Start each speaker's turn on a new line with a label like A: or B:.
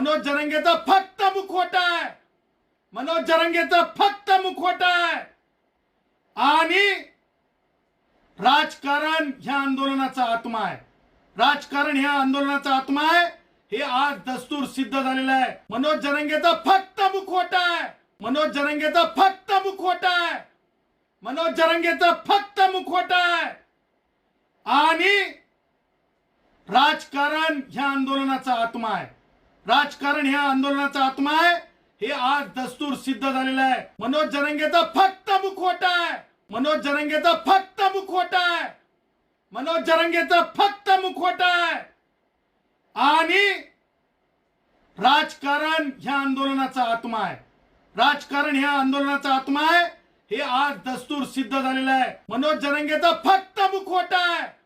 A: मनोज जरंगेचा फक्त मुखवटा आहे. मनोज जरंगेचा फक्त मुखवटा आहे. आणि राजकारण ह्या आंदोलनाचा आत्मा आहे. राजकारण ह्या आंदोलनाचा आत्मा आहे. हे आज दस्तूर सिद्ध झालेलं आहे. मनोज जरंगेचा फक्त मुखवटा आहे. मनोज जरंगेचा फक्त मुखवटा आहे. मनोज जरंगेचा फक्त मुखवटा आहे. आणि राजकारण ह्या आंदोलनाचा आत्मा आहे. राजकारण ह्या आंदोलनाचा आत्मा आहे. हे आज दस्तूर सिद्ध झालेलं आहे. मनोज जरंगेचा फक्त मुखवटा आहे. मनोज जरंगेचा फक्त मुखवटा आहे. मनोज जरंगेचा फक्त मुखवटा आहे. आणि राजकारण ह्या आंदोलनाचा आत्मा आहे. राजकारण ह्या आंदोलनाचा आत्मा आहे. हे आज दस्तूर सिद्ध झालेलं आहे. मनोज जरंगेचा फक्त मुखवटा आहे.